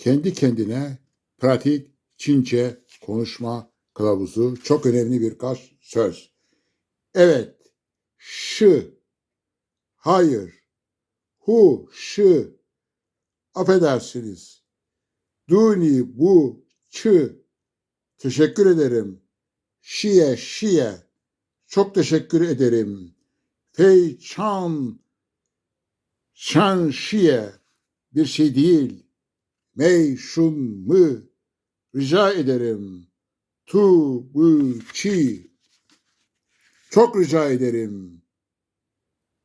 kendi kendine pratik Çince konuşma kılavuzu. Çok önemli birkaç söz. Evet, şı, hayır, hu, şı, affedersiniz, duni, bu, çı, teşekkür ederim, şiye, şiye, çok teşekkür ederim, fey, çan, şan, şiye, bir şey değil, mı, rica ederim, tu, bu, çi, çok rica ederim.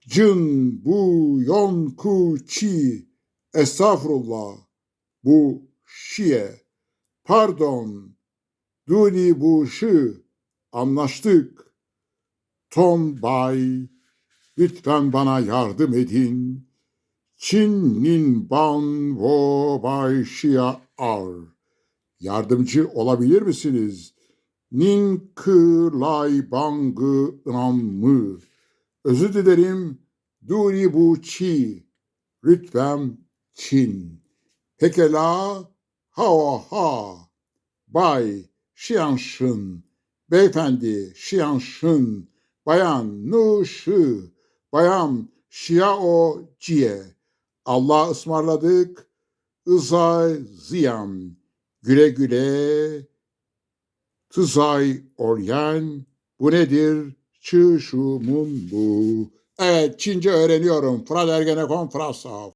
Cın, bu, yon, ku, çi, estağfurullah, bu, şiye, pardon, duni, bu, şı, anlaştık. Tom Bay, lütfen bana yardım edin. Çin nin ban wo bay şia ar. Yardımcı olabilir misiniz? Nin kı lay bangı nam mı? Özür dilerim. Duni bu çi. Lütfen Çin. Pekala. Ha ha. Bay Şiyanşın. Beyefendi Şiyanşın. Bayan Nu Şı. Bayan Şiao Cie. Allah ısmarladık. Izay ziyan. Güle güle. Tızay oryan. Bu nedir? Çı şu mun bu. Evet Çince öğreniyorum. Fra Ergenekon Frasa.